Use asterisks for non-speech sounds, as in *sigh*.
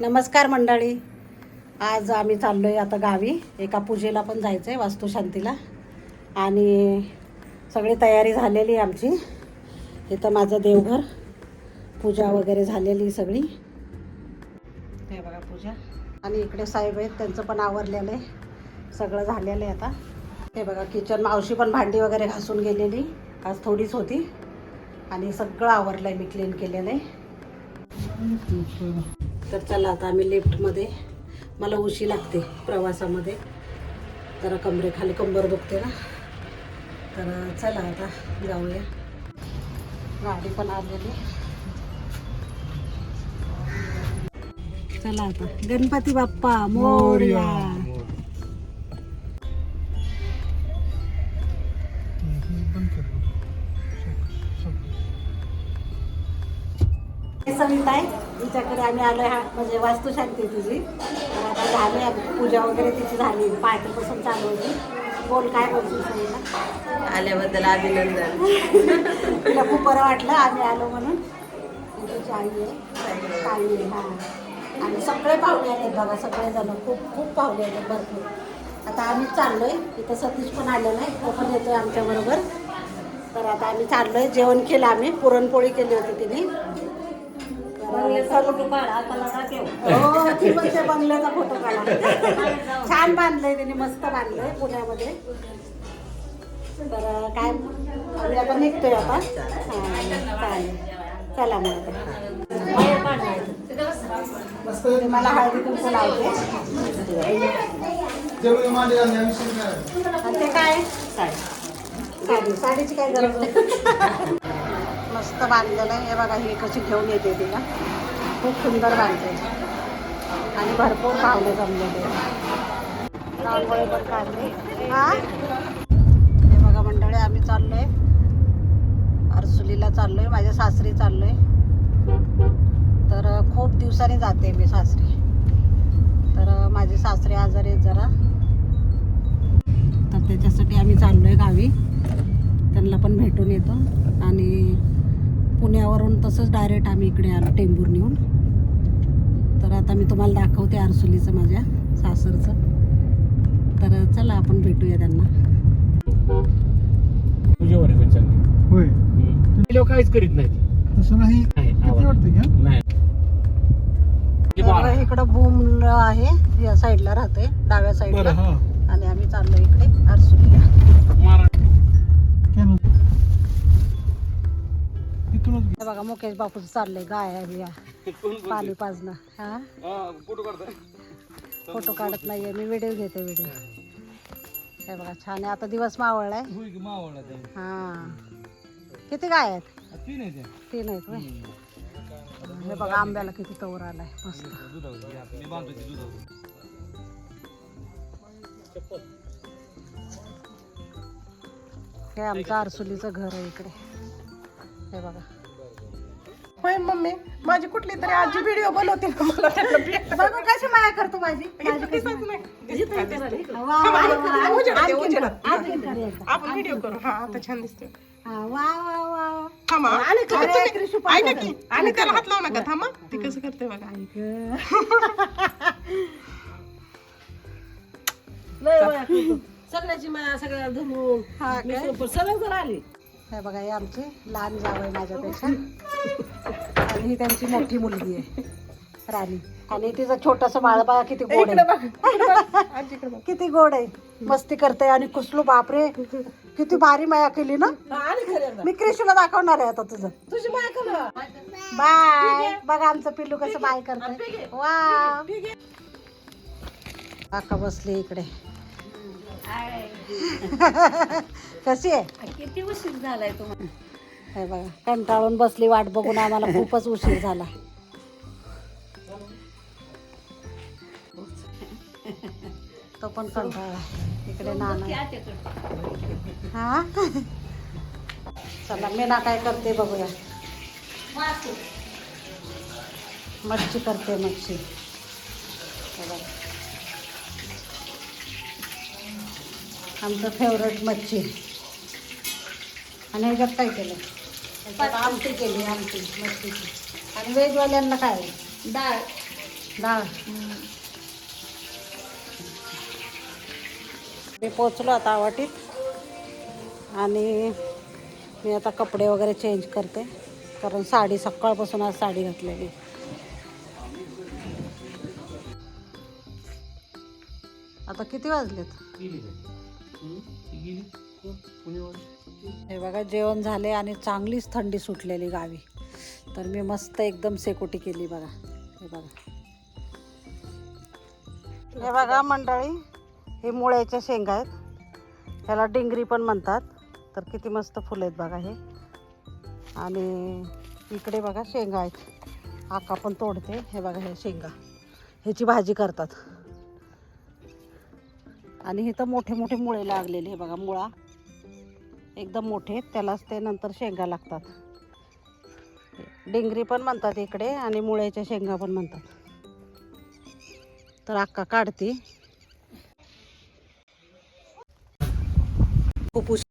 नमस्कार मंडळी. आज आम्ही चाललो आहे आता गावी. एका पूजेला पण जायचं आहे वास्तुशांतीला. आणि सगळी तयारी झालेली आहे आमची. इथं माझं देवघर पूजा वगैरे झालेली सगळी. हे बघा पूजा. आणि इकडे साहेब आहेत त्यांचं पण आवरलेलं आहे. सगळं झालेलं आहे आता. हे बघा किचन मावशी पण भांडी वगैरे घासून गेलेली. आज थोडीच होती. आणि सगळं आवरलं आहे मी क्लीन केलेलं आहे. तर चला आता आम्ही लिफ्टमध्ये मला उशी लागते प्रवासामध्ये. जरा कमरेखाली कंबर दुखते ना. तर चला आता जाऊया. गाडी पण आलेली. चला आता. गणपती बाप्पा मोर्या. सविता आहे. तिच्याकडे आम्ही आलो हा म्हणजे वास्तुशांती तुझी आता झाली पूजा वगैरे तिची झाली. पहाटेपासून चालू होती. बोल काय बोलतो सविता? आल्याबद्दल अभिनंदन. तिला खूप बरं वाटलं. आम्ही आलो म्हणून. तुझी आई आहे. ताई आहे. हां. आणि सगळे पाहुणे आहेत बघा. सगळेजण खूप खूप पाहुणे आहेत. भरपूर. आता आम्ही चाललोय. इथं सतीश पण आलेला आहे तो पण येतोय आमच्याबरोबर तर आता आम्ही चाललोय. जेवण केलं आम्ही. पुरणपोळी केली होती तिने. हो त्या बंगल्याचा फोटो काढा. छान बांधलंय त्यांनी मस्त बांधलंय पुण्यामध्ये. तर काय आम्ही आता निघतोय आता. हा, चालेल. चला मग आता. मला हळदी कुंकू लावते. ते काय? साडी. साडीची काय गरज? नाही मस्त बांधलेलं आहे. हे बघा ही कशी घेऊन येते तिला खूप सुंदर बांधते आणि भरपूर पावले जमलेले रांगोळी पण काढले. हा? हे बघा मंडळी आम्ही चाललो आहे अर्सुलीला चाललो आहे माझ्या सासरी चाललो आहे तर खूप दिवसांनी जाते मी सासरी. तर माझे सासरे आजारी आहेत जरा. तर त्याच्यासाठी आम्ही चाललो आहे गावी. त्यांना पण भेटून येतो. आणि पुण्यावरून तसंच डायरेक्ट आम्ही इकडे आलो टेंभूर नेऊन. तर आता मी तुम्हाला दाखवते आरसुलीचं माझ्या सासरचं. तर चला आपण भेटूया त्यांना. तुझ्यावर आहे चांगली होय. लोक काहीच करीत नाहीत. तसं नाही? नाही, किती आवाज. वाटतं का नाही. हे तर बाळा. इकडं बूम आहे. या साईडला राहते डाव्या साईडला हा. आणि आम्ही चाललो इकडे आरसुलीला. हे बघा मुकेश बापूचं चाललंय गाय बिया. *laughs* पाणी पाजणं हा? फोटो काढत नाहीये मी व्हिडिओ घेते व्हिडिओ हे बघा छान आहे. आता दिवस मावळलाय हा. किती गाय आहेत? तीन आहेत. हे बघा आंब्याला किती तवर आलाय. मस्त. हे आमचं आरसुलीचं घर आहे इकडे. हे बघा. होय मम्मी. माझी कुठली तरी आजी व्हिडिओ बनवते ना मला. बघू कशी माया करतो माझी? माझी कशी? वा, वा, वा, वा. उजेडात ये, आणखीन उजेडात. कर, आणखीन कर एकदा. आपण व्हिडिओ करू. हा आता छान दिसतोय. हा, वा वा वा वा. थांबा. आणि खरं तुम्ही- आहे, कृषी ऐका पाहिलं. की आणि त्याला हात लावू नका. थांबा. ती कसं करते बघा. *laughs* सगळ्याची माया सगळ्या धरून हा काय? सगळं जर आली. हे बघा ही आमची लहान जाव आहे माझ्यापेक्षा. *laughs* आणि ही त्यांची मोठी मुलगी आहे राणी. आणि तिचं छोटस बाळ बघा किती गोड आहे बघ इकडे बघ. आजीकडे बघ. किती गोड आहे. मस्ती करते आणि कुसलो बापरे. किती भारी माया केली ना. मी क्रिशूला दाखवणार आहे आता तुझं. तुझी माया बाय. बघा आमचं पिल्लू कसं बाय करतंय. वा. काका बसले इकडे. *laughs* कशी आहे? किती उशीर झालाय तुम्हाला? हे बघा कंटाळून बसली वाट बघून आम्हाला खूपच उशीर झाला. तो पण कंटाळा. इकडे नाना. हा? चला मी ना काय करते बघूया. मच्छी करते मच्छी. आमचं फेवरेट मच्छी. आणि ह्याच्यात काय केलं? आमटी केली आमटी मच्छीची आणि व्हेजवाल्यांना काय? डाळ. डाळ. मी पोचलो आता आवाटीत. आणि मी आता कपडे वगैरे चेंज करते. कारण साडी सकाळपासून आज साडी घातलेली. आता किती वाजलेत? हे बघा जेवण झाले आणि चांगलीच थंडी सुटलेली गावी. तर मी मस्त एकदम सेकोटी केली बघा. हे बघा. हे बघा मंडळी हे मुळ्याच्या शेंगा आहेत. ह्याला डिंगरी पण म्हणतात. तर किती मस्त फुलं आहेत बघा हे. आणि इकडे बघा शेंगा आहेत. आका पण तोडते. हे बघा हे शेंगा. ह्याची भाजी करतात. आणि इथं मोठे मोठे मुळे लागलेले हे बघा मुळा. एकदम मोठे त्यालाच ते नंतर शेंगा लागतात. डिंगरी पण म्हणतात इकडे आणि मुळ्याच्या शेंगा पण म्हणतात. तर अक्का काढते. खूप